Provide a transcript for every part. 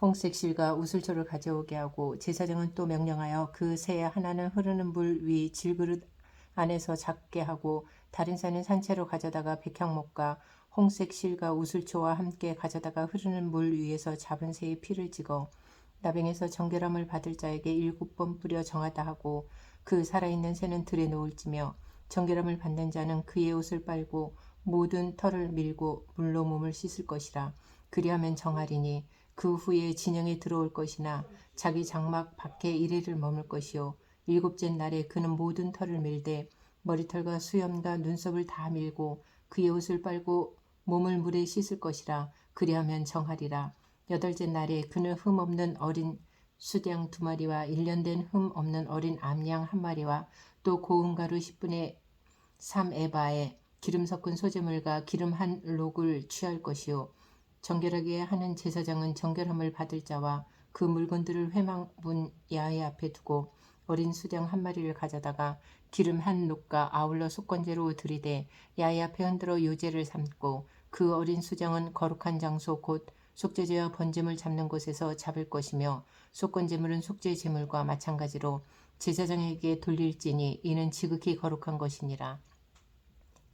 홍색 실과 우슬초를 가져오게 하고 제사장은 또 명령하여 그 새 하나는 흐르는 물 위 질그릇 안에서 작게 하고 다른 새는 산채로 가져다가 백향목과 홍색 실과 우슬초와 함께 가져다가 흐르는 물 위에서 잡은 새의 피를 찍어 나병에서 정결함을 받을 자에게 일곱 번 뿌려 정하다 하고 그 살아있는 새는 들에 놓을지며 정결함을 받는 자는 그의 옷을 빨고 모든 털을 밀고 물로 몸을 씻을 것이라. 그리하면 정하리니 그 후에 진영에 들어올 것이나 자기 장막 밖에 이래를 머물 것이요. 일곱째 날에 그는 모든 털을 밀되 머리털과 수염과 눈썹을 다 밀고 그의 옷을 빨고 몸을 물에 씻을 것이라 그리하면 정하리라. 여덟째 날에 그는 흠 없는 어린 수양 두 마리와 일년된 흠 없는 어린 암양 한 마리와 또 고운 가루 10분의 3 에바에 기름 섞은 소재물과 기름 한 록을 취할 것이요 정결하게 하는 제사장은 정결함을 받을 자와 그 물건들을 회망문 야외 앞에 두고 어린 수장 한 마리를 가져다가 기름 한 녹과 아울러 속건제로 들이대 야외 앞에 흔들어 요제를 삼고 그 어린 수장은 거룩한 장소 곧 속죄제와 번제물 잡는 곳에서 잡을 것이며 속건제물은 속죄제물과 마찬가지로 제사장에게 돌릴지니 이는 지극히 거룩한 것이니라.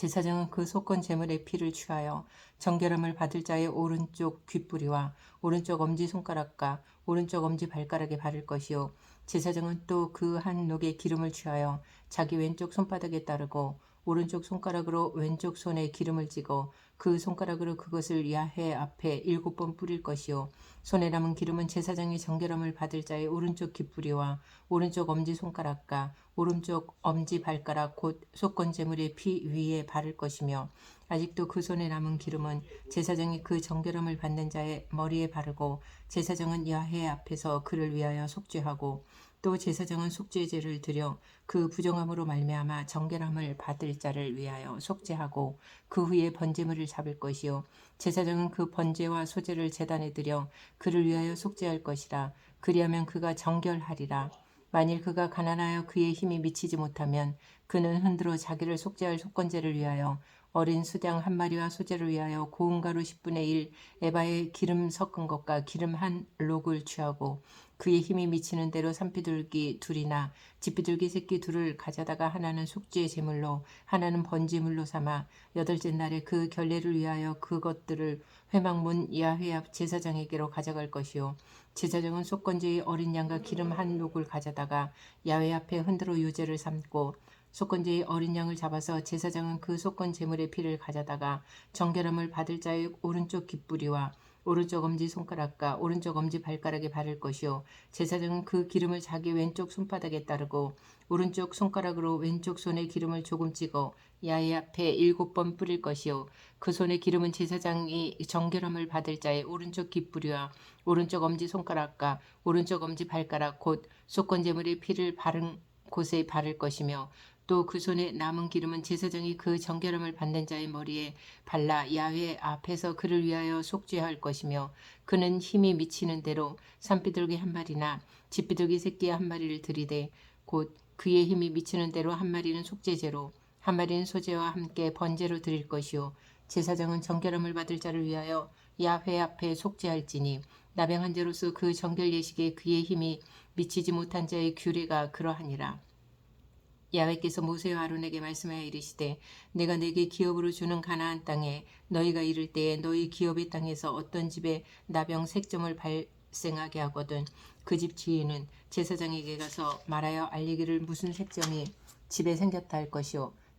제사장은 그 속건 제물의 피를 취하여 정결함을 받을 자의 오른쪽 귓뿌리와 오른쪽 엄지 손가락과 오른쪽 엄지 발가락에 바를 것이요. 제사장은 또 그 한 녹의 기름을 취하여 자기 왼쪽 손바닥에 따르고 오른쪽 손가락으로 왼쪽 손에 기름을 찍어 그 손가락으로 그것을 야해 앞에 일곱 번 뿌릴 것이요. 손에 남은 기름은 제사장이 정결함을 받을 자의 오른쪽 귓뿌리와 오른쪽 엄지 손가락과 오른쪽 엄지 발가락 곧 속건 제물의 피 위에 바를 것이며 아직도 그 손에 남은 기름은 제사장이 그 정결함을 받는 자의 머리에 바르고 제사장은 야해 앞에서 그를 위하여 속죄하고 또 제사장은 속죄제를 드려 그 부정함으로 말미암아 정결함을 받을 자를 위하여 속죄하고 그 후에 번제물을 잡을 것이요. 제사장은 그 번제와 소제를 제단에 드려 그를 위하여 속죄할 것이라. 그리하면 그가 정결하리라. 만일 그가 가난하여 그의 힘이 미치지 못하면 그는 흔들어 자기를 속죄할 속건제를 위하여 어린 수장 한 마리와 소재를 위하여 고운 가루 10분의 1 에바에 기름 섞은 것과 기름 한 록을 취하고 그의 힘이 미치는 대로 산비둘기 둘이나 집비둘기 새끼 둘을 가져다가 하나는 속죄 제물로 하나는 번제물로 삼아 여덟째 날에 그 결례를 위하여 그것들을 회막문 야훼 앞 제사장에게로 가져갈 것이요. 제사장은 속건제의 어린 양과 기름 한 녹을 가져다가 야훼 앞에 흔들어 유제를 삼고 속건제의 어린 양을 잡아서 제사장은 그 속건 제물의 피를 가져다가 정결함을 받을 자의 오른쪽 귓뿌리와 오른쪽 엄지 손가락과 오른쪽 엄지 발가락에 바를 것이요. 제사장은 그 기름을 자기 왼쪽 손바닥에 따르고 오른쪽 손가락으로 왼쪽 손에 기름을 조금 찍어 야의 앞에 일곱 번 뿌릴 것이요. 그 손에 기름은 제사장이 정결함을 받을 자의 오른쪽 귓뿌리와 오른쪽 엄지 손가락과 오른쪽 엄지 발가락 곧 속건 제물의 피를 바른 곳에 바를 것이며 또 그 손에 남은 기름은 제사장이 그 정결함을 받는 자의 머리에 발라 야훼 앞에서 그를 위하여 속죄할 것이며 그는 힘이 미치는 대로 산비둘기 한 마리나 집비둘기 새끼 한 마리를 들이되 곧 그의 힘이 미치는 대로 한 마리는 속죄제로 한 마리는 소제와 함께 번제로 드릴 것이요 제사장은 정결함을 받을 자를 위하여 야훼 앞에 속죄할지니 나병한 자로서 그 정결 예식에 그의 힘이 미치지 못한 자의 규례가 그러하니라. 야훼께서 모세와 아론에게 말씀하여 이르시되 내가 내게 기업으로 주는 가나안 땅에 너희가 이를 때에 너희 기업의 땅에서 어떤 집에 나병 색점을 발생하게 하거든 그 집 주인은 제사장에게 가서 말하여 알리기를 무슨 색점이 집에 생겼다 할 것이요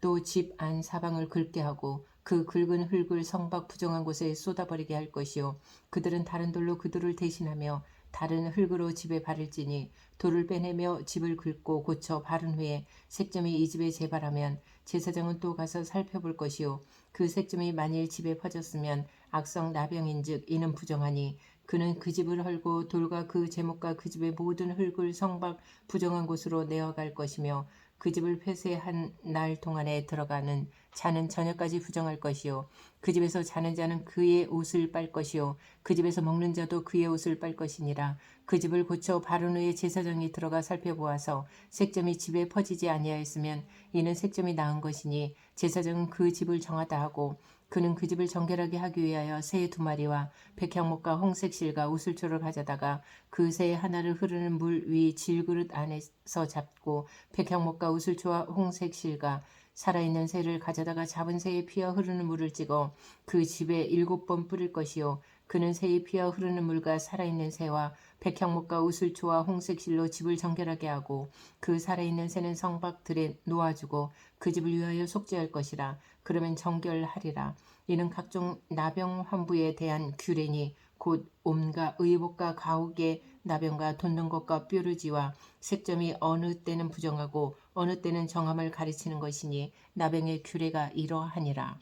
또 집 안 사방을 긁게 하고 그 긁은 흙을 성밖 부정한 곳에 쏟아버리게 할 것이요. 그들은 다른 돌로 그들을 대신하며 다른 흙으로 집에 바를지니 돌을 빼내며 집을 긁고 고쳐 바른 후에 색점이 이 집에 재발하면 제사장은 또 가서 살펴볼 것이요. 그 색점이 만일 집에 퍼졌으면 악성 나병인즉 이는 부정하니 그는 그 집을 헐고 돌과 그 제목과 그 집의 모든 흙을 성밖 부정한 곳으로 내어갈 것이며 그 집을 폐쇄한 날 동안에 들어가는 자는 저녁까지 부정할 것이요 그 집에서 자는 자는 그의 옷을 빨 것이요. 그 집에서 먹는 자도 그의 옷을 빨 것이니라. 그 집을 고쳐 바른 후에 제사장이 들어가 살펴보아서 색점이 집에 퍼지지 아니하였으면 이는 색점이 나은 것이니 제사장은 그 집을 정하다 하고 그는 그 집을 정결하게 하기 위하여 새 두 마리와 백향목과 홍색실과 우슬초를 가져다가 그 새 하나를 흐르는 물 위 질그릇 안에서 잡고 백향목과 우슬초와 홍색실과 살아있는 새를 가져다가 잡은 새의 피와 흐르는 물을 찍어 그 집에 일곱 번 뿌릴 것이요. 그는 새의 피와 흐르는 물과 살아있는 새와 백향목과 우슬초와 홍색실로 집을 정결하게 하고 그 살아있는 새는 성박들에 놓아주고 그 집을 위하여 속죄할 것이라. 그러면 정결하리라. 이는 각종 나병 환부에 대한 규례니 곧 온갖 의복과 가옥의 나병과 돋는 것과 뾰루지와 색점이 어느 때는 부정하고 어느 때는 정함을 가르치는 것이니 나병의 규례가 이러하니라.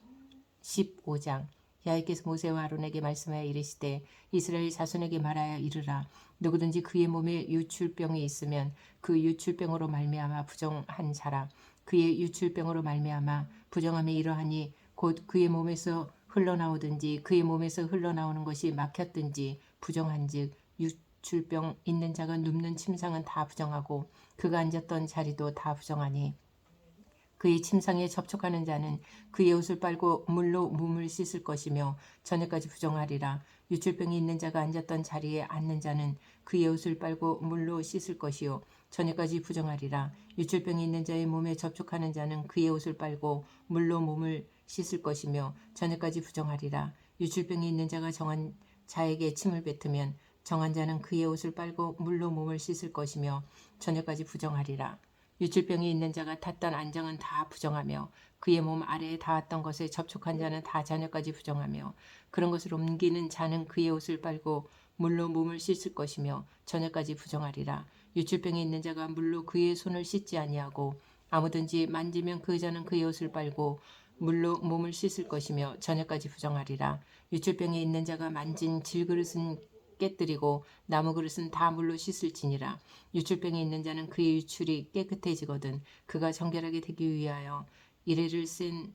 15장. 야훼께서 모세와 아론에게 말씀하여 이르시되 이스라엘 자손에게 말하여 이르라. 누구든지 그의 몸에 유출병이 있으면 그 유출병으로 말미암아 부정한 자라. 그의 유출병으로 말미암아 부정함이 이러하니 곧 그의 몸에서 흘러나오든지 그의 몸에서 흘러나오는 것이 막혔든지 부정한즉 유출병 있는 자가 눕는 침상은 다 부정하고 그가 앉았던 자리도 다 부정하니 그의 침상에 접촉하는 자는 그의 옷을 빨고 물로 몸을 씻을 것이며 저녁까지 부정하리라. 유출병이 있는 자가 앉았던 자리에 앉는 자는 그의 옷을 빨고 물로 씻을 것이요 저녁까지 부정하리라. 유출병이 있는 자의 몸에 접촉하는 자는 그의 옷을 빨고 물로 몸을 씻을 것이며 저녁까지 부정하리라. 유출병이 있는 자가 정한 자에게 침을 뱉으면 정한 자는 그의 옷을 빨고 물로 몸을 씻을 것이며 저녁까지 부정하리라. 유출병이 있는 자가 탔던 안장은 다 부정하며 그의 몸 아래에 닿았던 것에 접촉한 자는 다 자녀까지 부정하며 그런 것을 옮기는 자는 그의 옷을 빨고 물로 몸을 씻을 것이며 저녁까지 부정하리라. 유출병이 있는 자가 물로 그의 손을 씻지 아니하고 아무든지 만지면 그 자는 그의 옷을 빨고 물로 몸을 씻을 것이며 저녁까지 부정하리라. 유출병이 있는 자가 만진 질그릇은 깨뜨리고 나무 그릇은 다 물로 씻을지니라. 유출병이 있는 자는 그의 유출이 깨끗해지거든 그가 정결하게 되기 위하여 이래를 센,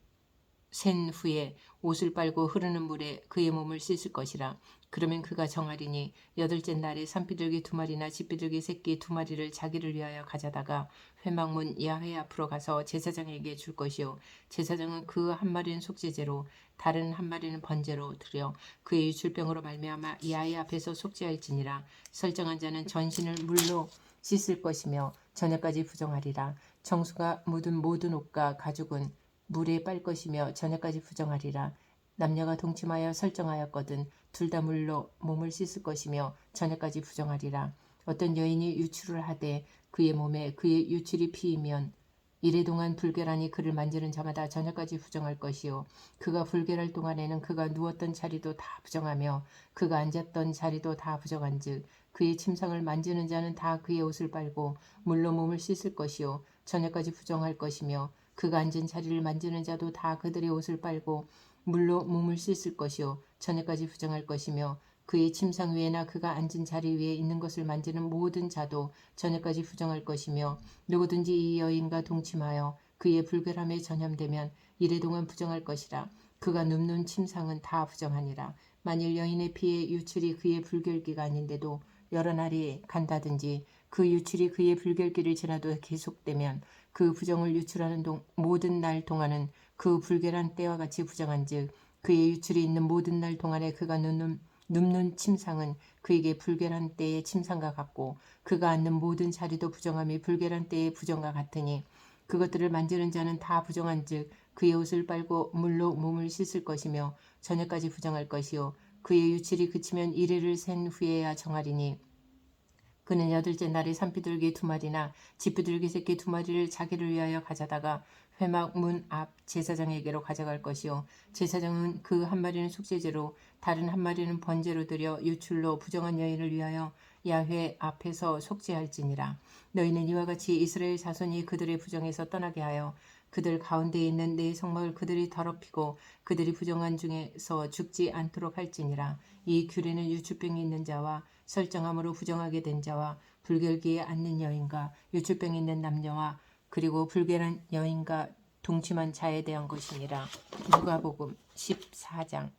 센 후에 옷을 빨고 흐르는 물에 그의 몸을 씻을 것이라. 그러면 그가 정하리니 여덟째 날에 산비둘기 두 마리나 집비둘기 새끼 두 마리를 자기를 위하여 가져다가 회막문 야훼 앞으로 가서 제사장에게 줄 것이요. 제사장은 그 한 마리는 속죄제로 다른 한 마리는 번제로 드려 그의 유출병으로 말미암아 야훼 앞에서 속죄할지니라. 설정한 자는 전신을 물로 씻을 것이며 저녁까지 부정하리라. 정수가 묻은 모든 옷과 가죽은 물에 빨 것이며 저녁까지 부정하리라. 남녀가 동침하여 설정하였거든 둘 다 물로 몸을 씻을 것이며 저녁까지 부정하리라 어떤 여인이 유출을 하되 그의 몸에 그의 유출이 피이면 이래 동안 불결하니 그를 만지는 자마다 저녁까지 부정할 것이요. 그가 불결할 동안에는 그가 누웠던 자리도 다 부정하며 그가 앉았던 자리도 다 부정한즉 그의 침상을 만지는 자는 다 그의 옷을 빨고 물로 몸을 씻을 것이요. 저녁까지 부정할 것이며 그가 앉은 자리를 만지는 자도 다 그들의 옷을 빨고 물로 몸을 씻을 것이요. 저녁까지 부정할 것이며 그의 침상 위에나 그가 앉은 자리 위에 있는 것을 만지는 모든 자도 저녁까지 부정할 것이며 누구든지 이 여인과 동침하여 그의 불결함에 전염되면 이래 동안 부정할 것이라. 그가 눕는 침상은 다 부정하니라. 만일 여인의 피에 유출이 그의 불결기가 아닌데도 여러 날이 간다든지 그 유출이 그의 불결기를 지나도 계속되면 그 부정을 유출하는 동, 모든 날 동안은 그 불결한 때와 같이 부정한즉 그의 유출이 있는 모든 날 동안에 그가 눕는 눕는 침상은 그에게 불결한 때의 침상과 같고 그가 앉는 모든 자리도 부정함이 불결한 때의 부정과 같으니 그것들을 만지는 자는 다 부정한즉 그의 옷을 빨고 물로 몸을 씻을 것이며 저녁까지 부정할 것이요 그의 유출이 그치면 이래를 센 후에야 정하리니. 그는 여덟째 날에 산비둘기 두 마리나 집비둘기 새끼 두 마리를 자기를 위하여 가져다가 회막 문 앞 제사장에게로 가져갈 것이요. 제사장은 그 한 마리는 속죄제로 다른 한 마리는 번제로 드려 유출로 부정한 여인을 위하여 야훼 앞에서 속죄할지니라. 너희는 이와 같이 이스라엘 자손이 그들의 부정에서 떠나게 하여 그들 가운데에 있는 내 성막을 그들이 더럽히고 그들이 부정한 중에서 죽지 않도록 할지니라. 이 규례는 유출병이 있는 자와 설정함으로 부정하게 된 자와 불결기에 앉는 여인과 유출병이 있는 남녀와 그리고 불결한 여인과 동침한 자에 대한 것이니라 누가복음 14장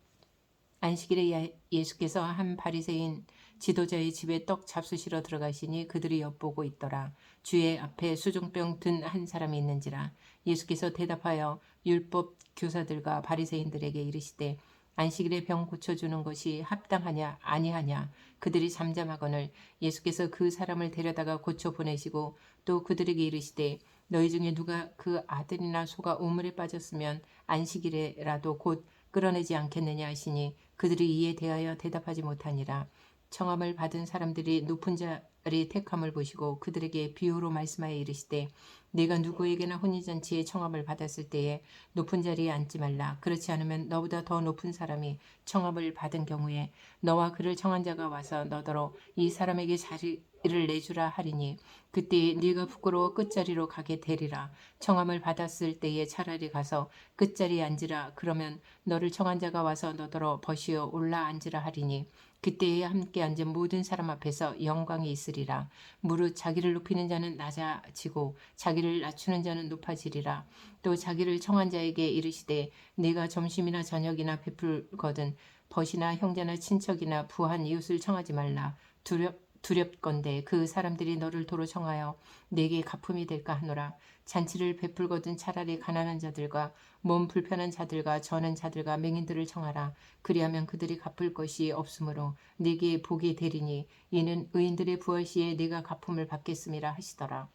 안식일에 예- 예수께서 한 바리새인 지도자의 집에 떡 잡수시러 들어가시니 그들이 엿보고 있더라. 주의 앞에 수종병 든 한 사람이 있는지라. 예수께서 대답하여 율법 교사들과 바리새인들에게 이르시되 안식일에 병 고쳐주는 것이 합당하냐 아니하냐 그들이 잠잠하거늘 예수께서 그 사람을 데려다가 고쳐 보내시고 또 그들에게 이르시되 너희 중에 누가 그 아들이나 소가 우물에 빠졌으면 안식일에라도 곧 끌어내지 않겠느냐 하시니 그들이 이에 대하여 대답하지 못하니라. 청함을 받은 사람들이 높은 자리 택함을 보시고 그들에게 비유로 말씀하여 이르시되 내가 누구에게나 혼인잔치에 청함을 받았을 때에 높은 자리에 앉지 말라. 그렇지 않으면 너보다 더 높은 사람이 청함을 받은 경우에 너와 그를 청한 자가 와서 너더러 이 사람에게 자리 를 내주라 하리니 그때 네가 부끄러워 끝자리로 가게 되리라 청함을 받았을 때에 차라리 가서 끝자리에 앉으라 그러면 너를 청한 자가 와서 너더러 버시어 올라 앉으라 하리니 그때에 함께 앉은 모든 사람 앞에서 영광이 있으리라. 무릇 자기를 높이는 자는 낮아지고 자기를 낮추는 자는 높아지리라. 또 자기를 청한 자에게 이르시되 내가 점심이나 저녁이나 베풀거든 벗이나 형제나 친척이나 부한 이웃을 청하지 말라. 두렵 두렵건대 그 사람들이 너를 도로 청하여 내게 가품이 될까 하노라. 잔치를 베풀거든 차라리 가난한 자들과 몸 불편한 자들과 저는 자들과 맹인들을 청하라. 그리하면 그들이 갚을 것이 없으므로 네게 복이 되리니 이는 의인들의 부활 시에 네가 가품을 받겠음이라 하시더라.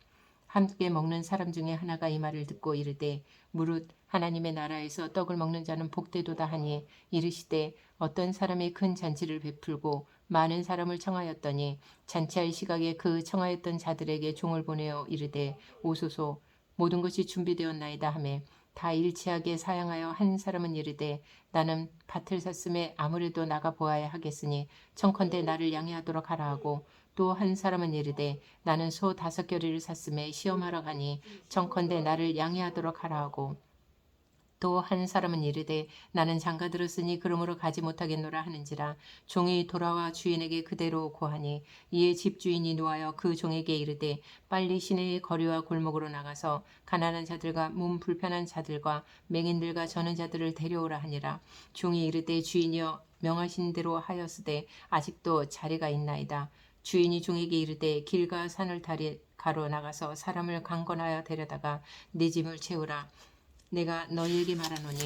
함께 먹는 사람 중에 하나가 이 말을 듣고 이르되 무릇 하나님의 나라에서 떡을 먹는 자는 복되도다 하니 이르시되 어떤 사람이 큰 잔치를 베풀고 많은 사람을 청하였더니 잔치할 시각에 그 청하였던 자들에게 종을 보내어 이르되 오소서 모든 것이 준비되었나이다 하매 다 일치하게 사양하여 한 사람은 이르되 나는 밭을 샀음에 아무래도 나가 보아야 하겠으니 청컨대 나를 양해하도록 하라 하고 또 한 사람은 이르되 나는 소 다섯 겨리를 샀음에 시험하러 가니 청컨대 나를 양해하도록 하라 하고 또 한 사람은 이르되 나는 장가 들었으니 그러므로 가지 못하겠노라 하는지라 종이 돌아와 주인에게 그대로 고하니 이에 집주인이 노하여 그 종에게 이르되 빨리 시내의 거리와 골목으로 나가서 가난한 자들과 몸 불편한 자들과 맹인들과 저는 자들을 데려오라 하니라. 종이 이르되 주인이여 명하신 대로 하였으되 아직도 자리가 있나이다. 주인이 종에게 이르되 길과 산을 다리 가로 나가서 사람을 강건하여 데려다가 내 짐을 채우라 내가 너희에게 말하노니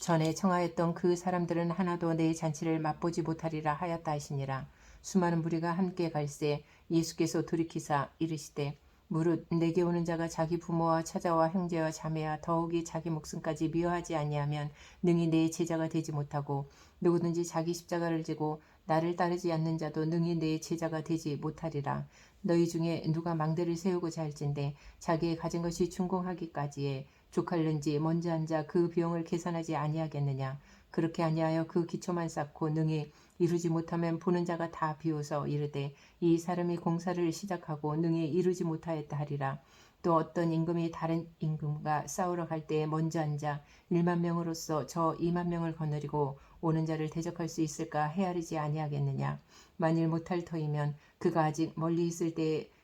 전에 청하였던 그 사람들은 하나도 내 잔치를 맛보지 못하리라 하였다 하시니라. 수많은 무리가 함께 갈새 예수께서 돌이키사 이르시되 무릇 내게 오는 자가 자기 부모와 찾아와 형제와 자매와 더욱이 자기 목숨까지 미워하지 아니하면 능히 내 제자가 되지 못하고 누구든지 자기 십자가를 지고 나를 따르지 않는 자도 능히 내 제자가 되지 못하리라. 너희 중에 누가 망대를 세우고자 할진대 자기의 가진 것이 충공하기까지에 족할는지 먼저 앉아 그 비용을 계산하지 아니하겠느냐. 그렇게 아니하여 그 기초만 쌓고 능히 이루지 못하면 보는 자가 다 비웃어 이르되 이 사람이 공사를 시작하고 능히 이루지 못하였다 하리라. 또 어떤 임금이 다른 임금과 싸우러 갈 때에 먼저 앉아 1만 명으로서 저 2만 명을 거느리고 오는 자를 대적할 수 있을까 헤아리지 아니하겠느냐. 만일 못할 터이면 그가 아직 멀리 있을 때에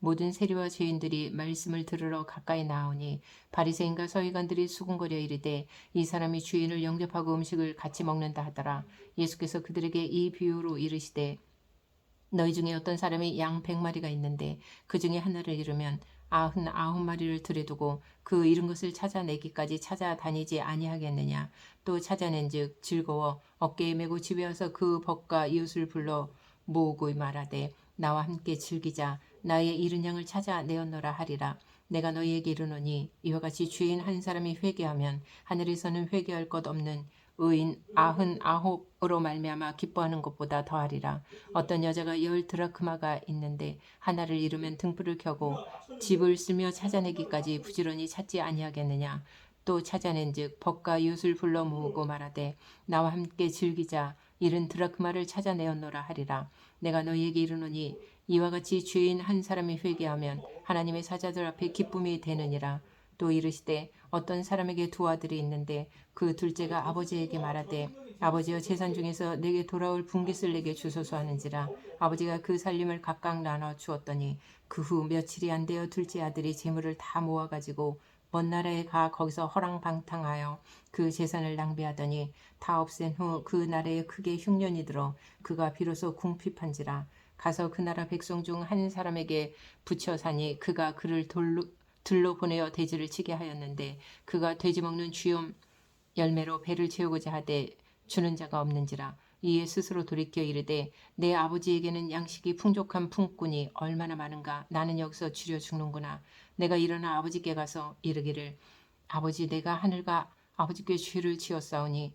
모든 세리와 죄인들이 말씀을 들으러 가까이 나오니 바리새인과 서기관들이 수군거려 이르되 이 사람이 주인을 영접하고 음식을 같이 먹는다 하더라. 예수께서 그들에게 이 비유로 이르시되 너희 중에 어떤 사람이 양 백마리가 있는데 그 중에 하나를 잃으면 아흔 아홉 마리를 들여두고 그 잃은 것을 찾아내기까지 찾아다니지 아니하겠느냐 또 찾아낸즉 즐거워 어깨에 메고 집에 와서 그 벗과 이웃을 불러 모으고 말하되 나와 함께 즐기자 나의 잃은 양을 찾아 내었노라 하리라. 내가 너희에게 이르노니 이와 같이 죄인 한 사람이 회개하면 하늘에서는 회개할 것 없는 의인 아흔 아홉으로 말미암아 기뻐하는 것보다 더하리라. 어떤 여자가 열 드라크마가 있는데 하나를 잃으면 등불을 켜고 집을 쓰며 찾아내기까지 부지런히 찾지 아니하겠느냐? 또 찾아낸즉 벗과 이웃을 불러 모으고 말하되 나와 함께 즐기자. 잃은 드라크마를 찾아내었노라 하리라. 내가 너희에게 이르노니 이와 같이 죄인 한 사람이 회개하면 하나님의 사자들 앞에 기쁨이 되느니라. 또 이르시되 어떤 사람에게 두 아들이 있는데 그 둘째가 아버지에게 말하되 아버지여 재산 중에서 내게 돌아올 분깃을 내게 주소서 하는지라. 아버지가 그 살림을 각각 나눠 주었더니 그 후 며칠이 안 되어 둘째 아들이 재물을 다 모아 가지고 먼 나라에 가 거기서 허랑방탕하여 그 재산을 낭비하더니 다 없앤 후 그 나라에 크게 흉년이 들어 그가 비로소 궁핍한지라 가서 그 나라 백성 중 한 사람에게 붙여 사니 그가 그를 돌로, 들로 보내어 돼지를 치게 하였는데 그가 돼지 먹는 쥐염 열매로 배를 채우고자 하되 주는 자가 없는지라 이에 스스로 돌이켜 이르되 내 아버지에게는 양식이 풍족한 품꾼이 얼마나 많은가 나는 여기서 줄여 죽는구나. 내가 일어나 아버지께 가서 이르기를 아버지 내가 하늘과 아버지께 죄를 지었사오니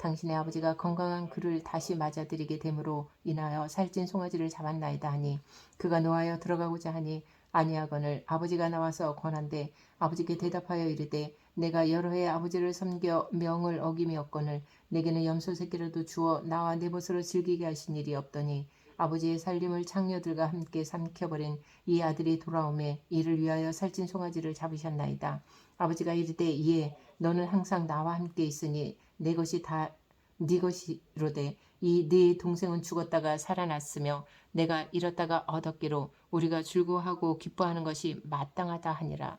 당신의 아버지가 건강한 그를 다시 맞아들이게 됨으로 인하여 살찐 송아지를 잡았나이다 하니 그가 노하여 들어가고자 하니 아니하거늘 아버지가 나와서 권한대 아버지께 대답하여 이르되 내가 여러 해 아버지를 섬겨 명을 어김이었거늘 내게는 염소 새끼라도 주어 나와 내 벗으로 즐기게 하신 일이 없더니 아버지의 살림을 창녀들과 함께 삼켜버린 이 아들이 돌아오매 이를 위하여 살찐 송아지를 잡으셨나이다. 아버지가 이르되 이에 너는 항상 나와 함께 있으니 내 것이 다 네 것이로되 이 네 동생은 죽었다가 살아났으며 내가 잃었다가 얻었기로 우리가 즐거워하고 기뻐하는 것이 마땅하다 하니라.